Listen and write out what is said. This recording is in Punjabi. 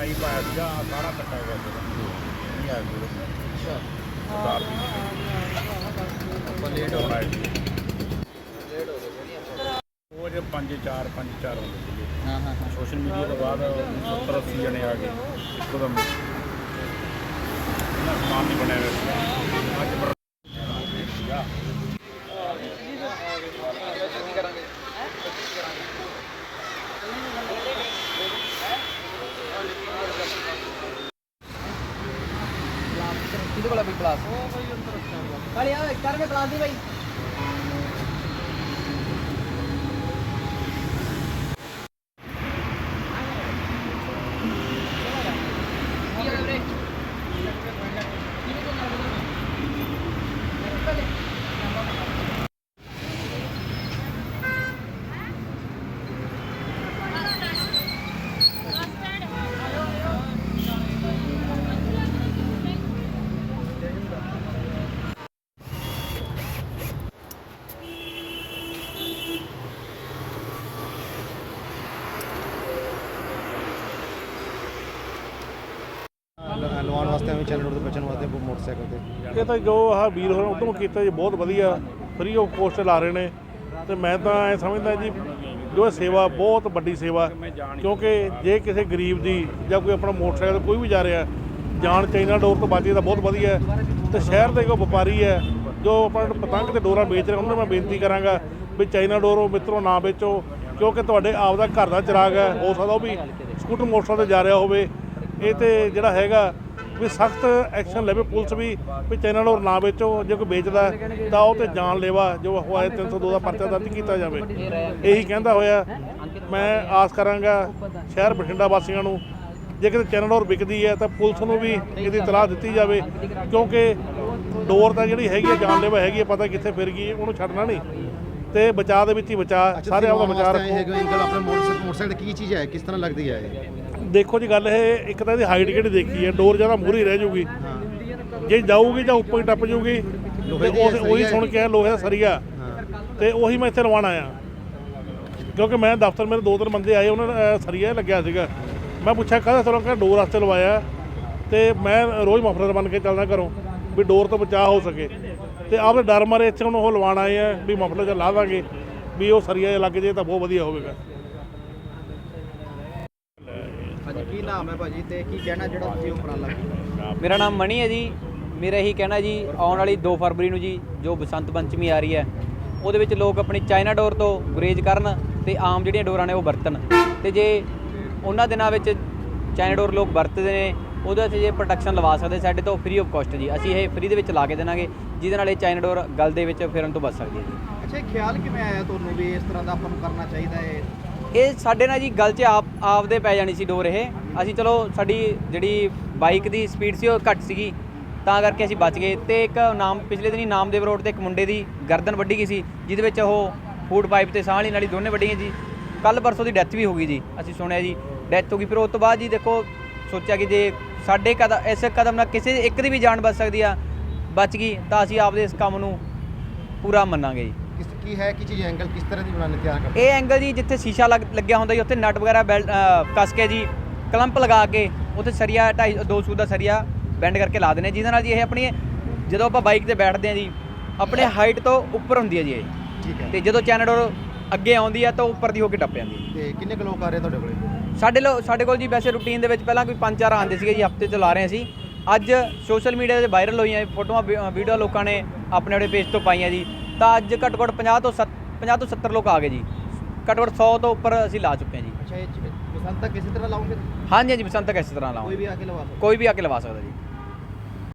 ਨਹੀਂ ਪਾਇਆ ਸੀਗਾ ਆਹ ਸਾਰਾ ਕੱਟਾ ਗਿਆ ਸੀਗਾ। ਨਹੀਂ ਆਇਆ ਵੀਰੇ ਅੱਛਾ। ਆਪਾਂ ਲੇਟ ਹੋ ਸੀ ਲੇਟ ਹੋ। ਗਏ ਉਹ ਜੇ 5 4 5 4 ਹੁੰਦੇ ਸੀਗੇ। ਹਾਂ ਹਾਂ ਹਾਂ। ਸੋਸ਼ਲ ਮੀਡੀਆ ਤੋਂ ਬਾਅਦ 70 80 ਜਣੇ ਆ ਗਏ ਇੱਕਦਮ। ਇਹਨਾਂ ਸਮਾਨ ਨਹੀਂ ਬਣਿਆ ਹੋਇਆ ਅੱਜ ਕਲਾਸ ਉਹ ਬਈ ਅੰਦਰ ਰੱਖਿਆ ਕਾਲੀ ਆ ਕਰ ਮੈਂ ਕਲਾਸ ਦੀ ਬਈ। ਲਵਾਉਣ ਵਾਸਤੇ ਐਵੇਂ ਚੱਲਣ ਤੋਂ ਬਚਣ ਵਾਸਤੇ ਮੋਟਰਸਾਈਕਲ ਤੇ। ਇਹ ਤਾਂ ਜੋ ਆਹ ਵੀਰ ਹੋਰਾਂ ਉਦਮ ਕੀਤਾ ਜੀ, ਬਹੁਤ ਵਧੀਆ। ਫ੍ਰੀ ਆਫ ਕੋਸਟ ਲਾ ਰਹੇ ਨੇ। ਤੇ ਮੈਂ ਤਾਂ ਇਹ ਸਮਝਦਾ ਜੀ, ਜੋ ਇਹ ਸੇਵਾ, ਬਹੁਤ ਵੱਡੀ ਸੇਵਾ। ਕਿਉਂਕਿ ਜੇ ਕਿਸੇ ਗਰੀਬ ਦੀ ਜਾਂ ਕੋਈ ਆਪਣਾ ਮੋਟਰਸਾਈਕਲ ਤੇ ਕੋਈ ਵੀ ਜਾ ਰਿਹਾ ਜਾਨ ਚਾਈਨਾ ਡੋਰ ਤੋਂ ਬਚੇ ਤਾਂ ਬਹੁਤ ਵਧੀਆ। ਹੈ। ਤੇ ਸ਼ਹਿਰ ਦੇ ਕੋ ਵਪਾਰੀ ਹੈ, ਜੋ ਆਪਣਾ ਪਤੰਗ ਤੇ ਡੋਰਾ ਵੇਚ ਰਹੇ, ਉਹਨਾਂ ਨੂੰ ਮੈਂ ਬੇਨਤੀ ਕਰਾਂਗਾ ਵੀ ਚਾਈਨਾ ਡੋਰੋ ਮਿੱਤਰੋ ਨਾ ਵੇਚੋ। ਕਿਉਂਕਿ ਤੁਹਾਡੇ ਆਪ ਦਾ ਘਰ ਦਾ ਚਿਰਾਗ ਹੈ, ਹੋ ਸਕਦਾ ਉਹ ਵੀ ਸਕੂਟਰ ਮੋਟਰਸਾਈਕਲ ਤੇ ਜਾ ਰਿਹਾ ਹੋਵੇ। ਇਹ ਤੇ ਜਿਹੜਾ ਹੈਗਾ ਵੀ ਸਖਤ ਐਕਸ਼ਨ ਲਵੇ ਪੁਲਿਸ ਵੀ ਵੀ ਚੈਨਲ ਔਰ ਨਾ ਵੇਚੋ ਜੇ ਕੋਈ ਵੇਚਦਾ ਤਾਂ ਉਹ ਤੇ ਜਾਨ ਲੈਵਾ ਜੋ ਹੋਇਆ 302 ਦਾ ਪਰਚਾ ਦਰਜ ਕੀਤਾ ਜਾਵੇ। ਇਹੀ ਕਹਿੰਦਾ ਹੋਇਆ। ਮੈਂ ਆਸ ਕਰਾਂਗਾ ਸ਼ਹਿਰ ਬਠਿੰਡਾ ਵਾਸੀਆਂ ਨੂੰ ਜੇ ਕਿਤੇ ਚੈਨਲ ਔਰ ਵਿਕਦੀ ਹੈ ਤਾਂ ਪੁਲਿਸ ਨੂੰ ਵੀ ਇਹਦੀ ਤਲਾਹ ਦਿੱਤੀ ਜਾਵੇ ਕਿਉਂਕਿ ਡੋਰ ਤਾਂ ਜਿਹੜੀ ਹੈਗੀ ਹੈ ਜਾਨ ਲੈਵਾ ਹੈਗੀ ਹੈ ਪਤਾ ਕਿੱਥੇ ਫਿਰ ਗਈ ਉਹਨੂੰ ਛੱਡਣਾ ਨਹੀਂ। ਤੇ ਬਚਾਅ ਦੇ ਵਿੱਚ ਹੀ ਬਚਾਅ ਸਾਰੇ ਆਪਦਾ ਬਚਾਅ ਰੱਖੋ। ਹੈਗਾ ਅੰਕਲ ਆਪਣੇ ਮੋਟਰਸਾਈਕਲ ਮੋਟਰਸਾਈਕਲ ਕੀ ਚੀਜ਼ ਹੈ ਕਿਸ ਤਰ੍ਹਾਂ ਲੱਗਦੀ ਹੈ ਇਹ? ਦੇਖੋ ਜੀ ਗੱਲ ਇਹ ਇੱਕ ਤਾਂ ਇਹਦੀ ਹਾਈਟ ਕਿਹੜੀ ਦੇਖੀ ਹੈ ਡੋਰ ਜ਼ਿਆਦਾ ਮੂਰੀ ਰਹਿ ਜੂਗੀ। ਜੇ ਜਾਊਗੀ ਜਾਂ ਉੱਪਰ ਹੀ ਟੱਪ ਜੂਗੀ ਦੀ ਉਹ-। ਸੁਣ ਕੇ ਲੋਹੇ ਦਾ ਸਰੀਆ। ਤੇ ਉਹੀ ਮੈਂ ਇੱਥੇ ਲਵਾਉਣ ਆਇਆ। ਕਿਉਂਕਿ ਮੈਂ ਦਫ਼ਤਰ ਮੇਰੇ ਦੋ ਤਿੰਨ ਬੰਦੇ ਆਏ ਉਹਨਾਂ ਅਹ, ਸਰੀਆ ਲੱਗਿਆ ਸੀਗਾ। ਮੈਂ ਪੁੱਛਿਆ ਕਾਹਦਾ ਸਰੋਂ ਕਹਿੰਦਾ ਡੋਰ ਵਾਸਤੇ ਲਵਾਇਆ। ਤੇ ਮੈਂ ਰੋਜ਼ ਮਫਲਰ ਬਣ ਕੇ ਚੱਲਦਾ ਘਰੋਂ ਵੀ ਡੋਰ ਤੋਂ ਬਚਾਅ ਹੋ ਸਕੇ। ਤੇ ਆਪਦੇ ਡਰ ਮਾਰੇ ਇੱਥੇ ਹੁਣ ਉਹ ਲਵਾਉਣ ਆਏ ਆ ਵੀ ਮਫਲਰ ਚ ਲਾ ਦਾਂਗੇ ਵੀ ਉਹ ਸਰੀਆ ਲੱਗ ਜੇ ਤਾਂ ਬਹੁਤ ਵਧੀਆ ਹੋਵੇਗਾ। ਹਾਂਜੀ ਕੀ ਨਾਮ ਹੈ ਭਾਜੀ ਤੇ ਕੀ ਕਹਿਣਾ ਜਿਹੜਾ ਤੁਸੀਂ ਉਪਰਾਲਾ ਕੀਤਾ? ਮੇਰਾ ਨਾਮ ਮਣੀ ਹੈ ਜੀ। ਮੇਰਾ ਇਹੀ ਕਹਿਣਾ ਜੀ ਆਉਣ ਵਾਲੀ 2 ਫਰਵਰੀ ਨੂੰ ਜੀ ਜੋ ਬਸੰਤ ਪੰਚਮੀ ਆ ਰਹੀ ਹੈ ਉਹਦੇ ਵਿੱਚ ਲੋਕ ਆਪਣੀ ਚਾਈਨਾ ਡੋਰ ਤੋਂ ਗੁਰੇਜ਼ ਕਰਨ ਤੇ ਆਮ ਜਿਹੜੀਆਂ ਡੋਰਾਂ ਨੇ ਉਹ ਵਰਤਣ। ਤੇ ਜੇ ਉਹਨਾਂ ਦਿਨਾਂ ਵਿੱਚ ਚਾਈਨਾ ਡੋਰ ਲੋਕ ਵਰਤਦੇ ਨੇ ਉਹਦੇ ਵਿੱਚ ਜੇ ਪ੍ਰੋਟੈਕਸ਼ਨ ਲਵਾ ਸਕਦੇ ਸਾਡੇ ਤੋਂ ਫ੍ਰੀ ਆਫ ਕਾਸਟ ਜੀ। ਅਸੀਂ ਇਹ ਫ੍ਰੀ ਦੇ ਵਿੱਚ ਲਾ ਕੇ ਦੇਵਾਂਗੇ ਜਿਹਦੇ ਨਾਲ ਇਹ ਚਾਈਨਾ ਡੋਰ ਗਲ ਦੇ ਵਿੱਚ ਫਿਰਨ ਤੋਂ ਬਚ ਸਕਦੀ ਹੈ ਜੀ। ਅੱਛਾ ਇਹ ਖਿਆਲ ਕਿਵੇਂ ਆਇਆ ਤੁਹਾਨੂੰ ਵੀ ਇਸ ਤਰ੍ਹਾਂ ਦਾ ਆਪਾਂ ਨੂੰ ਕਰਨਾ ਚਾਹੀਦਾ ਹੈ? ਇਹ ਸਾਡੇ ਨਾਲ ਜੀ ਗੱਲ 'ਚ ਆਪ ਆਪਦੇ ਪੈ ਜਾਣੀ ਸੀ ਡੋਰ ਇਹ। ਅਸੀਂ ਚਲੋ ਸਾਡੀ ਜਿਹੜੀ ਬਾਈਕ ਦੀ ਸਪੀਡ ਸੀ ਉਹ ਘੱਟ ਸੀਗੀ, ਤਾਂ ਕਰਕੇ ਅਸੀਂ ਬਚ ਗਏ। ਤੇ ਇੱਕ ਨਾਮ ਪਿਛਲੇ ਦਿਨੀ ਨਾਮਦੇਵ ਰੋਡ ਤੇ ਇੱਕ ਮੁੰਡੇ ਦੀ ਗਰਦਨ ਵੱਢੀ ਗਈ ਸੀ, ਜਿਹਦੇ ਵਿੱਚ ਉਹ ਫੂਡ ਪਾਈਪ ਤੇ ਸਾਹ ਵਾਲੀ ਨਾਲੀ ਦੋਨੇ ਵੱਢੀਆਂ ਜੀ। ਕੱਲ ਪਰਸੋਂ ਦੀ ਡੈਥ ਵੀ ਹੋ ਗਈ ਜੀ, ਅਸੀਂ ਸੁਣਿਆ ਜੀ। ਡੈਥ ਹੋ ਗਈ। ਫਿਰ ਉਸ ਤੋਂ ਬਾਅਦ ਜੀ ਦੇਖੋ, ਸੋਚਿਆ ਕਿ ਜੇ ਸਾਡੇ ਕਦਮ ਇਸ ਕਦਮ ਨਾਲ ਕਿਸੇ ਇੱਕ ਦੀ ਵੀ ਜਾਨ ਬਚ ਸਕਦੀ ਆ, ਬਚ ਗਈ, ਤਾਂ ਅਸੀਂ ਆਪਦੇ ਇਸ ਕੰਮ ਨੂੰ ਪੂਰਾ ਮੰਨਾਂਗੇ ਜੀ। ਕੀ ਹੈ ਕੀ ਚੀਜ਼ ਐਂਗਲ ਕਿਸ ਤਰ੍ਹਾਂ ਦੀ ਬਣਾਉਣ ਤਿਆਰ ਕਰਦੇ ਇਹ ਐਂਗਲ ਜੀ ਜਿੱਥੇ ਸ਼ੀਸ਼ਾ ਲੱਗ- ਲੱਗਿਆ ਹੁੰਦਾ ਜੀ ਉੱਥੇ ਨਟ ਵਗੈਰਾ ਬੈਲਟ ਅ, ਕੱਸ ਕੇ ਜੀ ਕਲੰਪ ਲਗਾ ਕੇ ਉੱਥੇ ਸਰੀਆ ਢਾਈ ਦੋ ਸੂ ਦਾ ਸਰੀਆ ਬੈਂਡ ਕਰਕੇ ਲਾ ਦਿੰਦੇ ਜਿਹਦੇ ਨਾਲ ਜੀ ਇਹ ਆਪਣੀ ਜਦੋਂ ਆਪਾਂ ਬਾਈਕ ਤੇ ਬੈਠਦੇ ਹਾਂ ਜੀ ਆਪਣੇ ਹਾਈਟ ਤੋਂ ਉੱਪਰ ਹੁੰਦੀ ਹੈ ਜੀ ਇਹ। ਠੀਕ ਹੈ। ਤੇ ਜਦੋਂ ਚੈਨਡੋਰ ਅੱਗੇ ਆਉਂਦੀ ਹੈ ਤਾਂ ਉੱਪਰ ਦੀ ਹੋ ਕੇ ਟੱਪ ਜਾਂਦੀ ਹੈ। ਤੇ ਕਿੰਨੇ ਕੁ ਲੋਕ ਆ ਰਹੇ ਤੁਹਾਡੇ ਕੋਲੇ? ਸਾਡੇ ਲੋ ਸਾਡੇ ਕੋਲ ਜੀ ਵੈਸੇ ਰੂਟੀਨ ਦੇ ਵਿੱਚ ਪਹਿਲਾਂ ਕੋਈ ਪੰਜ ਚਾਰ ਆਉਂਦੇ ਸੀਗੇ ਜੀ ਹਫ਼ਤੇ ਚ ਲਾ ਰਹੇ ਸੀ ਅੱਜ ਸੋਸ਼ਲ ਮੀਡੀਆ ਤੇ ਵਾਇਰਲ ਹੋਈਆਂ ਇਹ ਫੋਟੋਆਂ ਵੀ- ਅ, ਵੀਡੀਓ ਲੋਕਾਂ ਨੇ ਆਪਣੇ ਆਪਣੇ ਪੇਜ ਤੋਂ ਪਾਈਆਂ ਜੀ। ਤਾਂ ਅੱਜ ਘੱਟੋ ਘੱਟ 50 ਤੋਂ 50 ਤੋਂ 70 ਲੋਕ ਆ ਗਏ ਜੀ। ਘੱਟੋ ਘੱਟ 100 ਤੋਂ ਉੱਪਰ ਅਸੀਂ ਲਾ ਚੁੱਕੇ ਹਾਂ ਜੀ। ਅੱਛਾ ਇਹ ਬਸੰਤ ਤੱਕ ਕਿਸੇ ਤਰ੍ਹਾਂ ਲਾਉਂਗੇ? ਹਾਂਜੀ ਹਾਂਜੀ ਬਸੰਤ ਤੱਕ ਇਸ ਤਰ੍ਹਾਂ ਕੋਈ ਲਾਓ ਵੀ ਆ ਕੇ ਲਵਾ ਸਕਦਾ। ਕੋਈ ਵੀ ਆ ਕੇ ਲਵਾ ਸਕਦਾ ਜੀ।